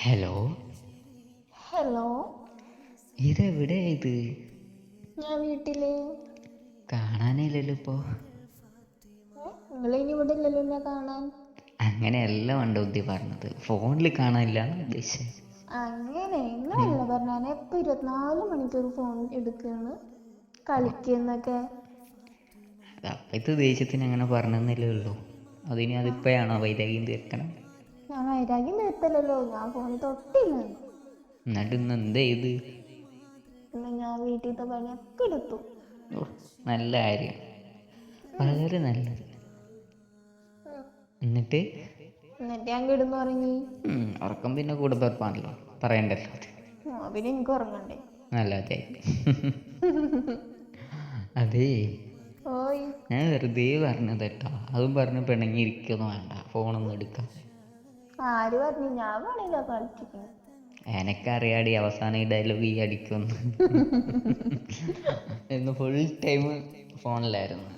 Hello hello ഇതെവിടെ ഇത്? ഞാൻ വീട്ടിൽ. കാണാനില്ലല്ലോ ഇപ്പോ. നിങ്ങൾ ഇനി ഇവിടെ ഇല്ലല്ലോ എന്നെ കാണാൻ? അങ്ങനെയല്ല മണ്ടബുദ്ധി പറഞ്ഞത്. ഫോണിൽ കാണാനില്ല ഉദ്ദേശിച്ചത് അങ്ങനെ നിങ്ങളല്ല പറഞ്ഞ? ഞാൻ എപ്പോ ഇരുപത്തിനാല് മണിക്കൂർ ഫോൺ എടുക്കാണ്. കളിക്കുന്നൊക്കെ. അത് അപ്പോഴത്തെ ദേഷ്യത്തിന് അങ്ങനെ പറഞ്ഞെന്നല്ലേ ഉള്ളൂ. അതിനി അതിപ്പോഴാണോ വൈരാഗ്യം തീർക്കണം? ഞാൻ വൈരാഗ്യം നിർത്തലല്ലോ ഞാൻ ഫോൺ തൊട്ടില്ല എന്നിട്ട് ഇന്ന് എന്ത് ചെയ്ത് പിന്നെ ഞാൻ വീട്ടിലത്തെ പണിയൊക്കെ എടുത്തു. ഓ നല്ല കാര്യം. വളരെ നല്ലത്. എന്നിട്ട്? എന്നിട്ട് ഞാൻ കിടന്നുറങ്ങി ഉം, ഉറക്കം പിന്നെ കൂടെ പിറപ്പാണല്ലോ പറയണ്ടല്ലോ അത്. ആ, പിന്നെ എനിക്ക് ഉറങ്ങണ്ടേ. നല്ലതേ അതേ. ഓയ്. ഞാൻ വെറുതെ പറഞ്ഞത് കേട്ടോ. അതും പറഞ്ഞ് പിണങ്ങിയിരിക്കൊന്നും വേണ്ട. ഫോണൊന്നും എടുക്കാം ആര് പറഞ്ഞു? ഞാൻ പണിയില്ല കളിച്ചിരിക്കുന്നു എനക്കറിയാടി അവസാനം ഈ ഡയലോഗ് ഈ അടിക്കുമെന്ന്. എന്ന് ഫുൾ ടൈം ഫോണിലായിരുന്നു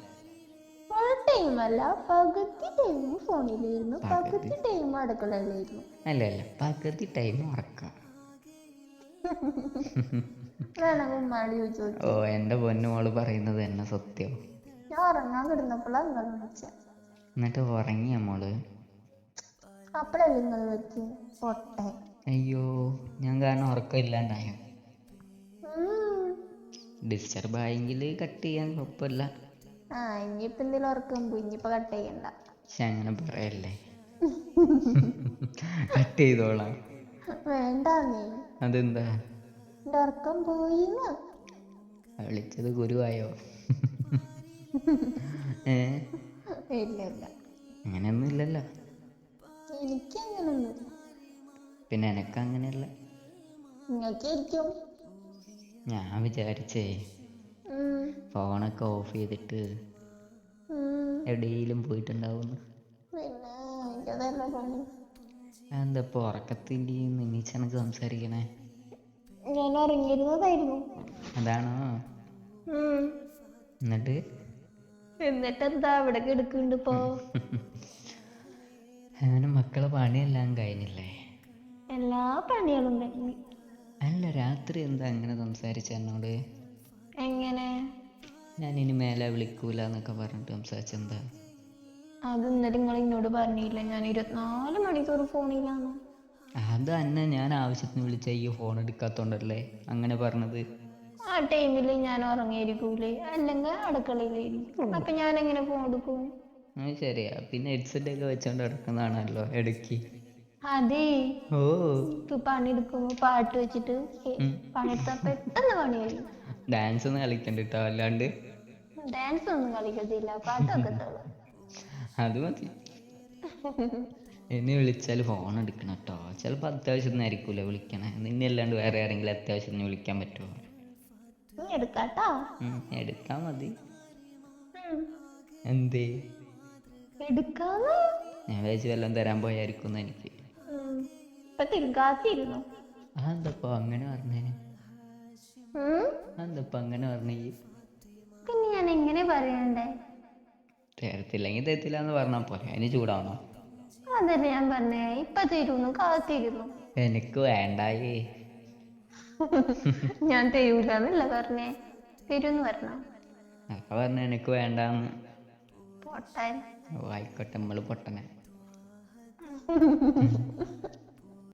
ഫുൾ ടൈം അല്ല പകുതി ടൈം ഫോണിലായിരുന്നു പകുതി ടൈം അടുക്കളയിലായിരുന്നു. അല്ല അല്ല പകുതി ടൈം ഉറക്കാം. ഓ എന്റെ പൊന്നു മോൾ പറയുന്നത് തന്നെ സത്യം. ഞാൻ ഉറങ്ങാൻ കിടന്നപ്പോഴാണ് എന്നിട്ട് ഉറങ്ങിയ മോൾ? അപ്പോഴല്ലേ നിങ്ങൾ വെച്ച് പൊട്ടെ അയ്യോ ഞാൻ കാരണം ഉറക്കം ഇല്ലാണ്ടായോ. ഡിസ്റ്റർബ് ആയെങ്കിൽ കട്ട് ചെയ്യാൻ കുഴപ്പമില്ല. ആ ഇനിയിപ്പോ എന്തെങ്കിലും ഉറക്കം പോയി ഇനിയിപ്പോ കട്ട് ചെയ്യണ്ട. പക്ഷെ അങ്ങനെ പറയല്ലേ. കട്ട് ചെയ്തോളാം. വേണ്ടാന്നേ. അതെന്താ? ഉറക്കം പോയി വിളിച്ചത് ഗുരുവായോ? ഏ? ഇല്ല ഇല്ല. അങ്ങനെയൊന്നും ഇല്ലല്ലോ. എനിക്ക് അങ്ങനൊന്നുമില്ല പിന്നെ എനക്ക് അങ്ങനെയല്ല നിങ്ങൾക്ക് ഇരിക്കും ഞാൻ വിചാരിച്ചേ ഫോണൊക്കെ ഓഫ് ചെയ്തിട്ട്. എവിടെയെങ്കിലും പോയിട്ടുണ്ടാവുന്നു. എന്താപ്പോ ഉറക്കത്തിന്റെ നിന്നീച്ചനക്ക് സംസാരിക്കണേ. ഞാൻ ഉറങ്ങിയിരുന്നതായിരുന്നു. അതാണോ? എന്നിട്ട് എന്നിട്ട്? എന്താ ഇവിടെ കിടക്കുന്നുണ്ട് ഇപ്പോ അവന് മക്കളെ പണിയെല്ലാം കഴിഞ്ഞില്ലേ? എല്ലാ പണികളും കഴിഞ്ഞു. അല്ല രാത്രി എന്താ അങ്ങനെ സംസാരിച്ച എന്നോട്? എങ്ങനെ? ഞാൻ ഇനി മേലെ വിളിക്കൂല എന്നൊക്കെ പറഞ്ഞിട്ട് സംസാരിച്ചെന്താ? അത് ഇന്നലെ നിങ്ങൾ എന്നോട് പറഞ്ഞില്ല. ഞാൻ ഇരുപത്തിനാല് മണിക്കൂർ ഫോണിലാണ്. അത് തന്നെ ഞാൻ ആവശ്യത്തിന് വിളിച്ച ഈ ഫോൺ എടുക്കാത്തോണ്ടല്ലേ അങ്ങനെ പറഞ്ഞത്. ആ ടൈമിൽ ഞാൻ ഉറങ്ങിയിരിക്കൂലേ? അല്ലെങ്കിൽ അടുക്കളയിലായിരിക്കും അപ്പൊ ഞാൻ എങ്ങനെ ഫോൺ എടുക്കും? അത് ശരിയാ. പിന്നെ ഹെഡ്സെറ്റ് ഒക്കെ വെച്ചോണ്ട് നടക്കുന്നതാണല്ലോ ഇടയ്ക്ക്. അതെ. ഓ. ഇപ്പൊ പണിയെടുക്കുമ്പോ പാട്ട് വെച്ചിട്ട് പണിയെടുത്താ പെട്ടെന്ന് പണി കഴിയും ഡാൻസ് ഒന്നും കളിക്കണ്ടട്ടോ അല്ലാണ്ട്? ഡാൻസ് ഒന്നും കളിക്കത്തില്ല. പാട്ടൊക്കെ അത് മതി. എന്നെ വിളിച്ചാൽ ഫോൺ എടുക്കണം കേട്ടോ ചിലപ്പോൾ അത്യാവശ്യം ആയിരിക്കൂല വിളിക്കണേ. നിന്നെ അല്ലാണ്ട് വേറെ ആരെങ്കിലും അത്യാവശ്യം വിളിക്കാൻ പറ്റുമോ എടുക്കാട്ടോ? എടുത്താ മതി. എന്തേ? ഞാൻ വിചാരിച്ചു വല്ലതും തരാൻ പോയായിരിക്കും എനിക്ക്. അതെന്തപ്പോ അങ്ങനെ പറഞ്ഞേ. അതെന്തപ്പോ അങ്ങനെ പറഞ്ഞേ? പിന്നെ ഞാൻ എങ്ങനെ പറയണ്ടേ? തരത്തില്ലെങ്കിൽ തരത്തില്ല എന്ന് പറഞ്ഞാൽ പോലെ അതിന് ചൂടാവണോ. അതല്ലേ ഞാൻ പറഞ്ഞേ. ഇപ്പൊ തരുന്നു കാത്തിരുന്നു. എനിക്ക് വേണ്ടായേ. ഞാൻ തരൂലെന്നല്ല പറഞ്ഞേ. തരൂന്ന് പറഞ്ഞോ? അപ്പൊ പറഞ്ഞ എനിക്ക് വേണ്ടാന്ന്. ഓ ആയിക്കോട്ടെ നമ്മൾ പൊട്ടനെ.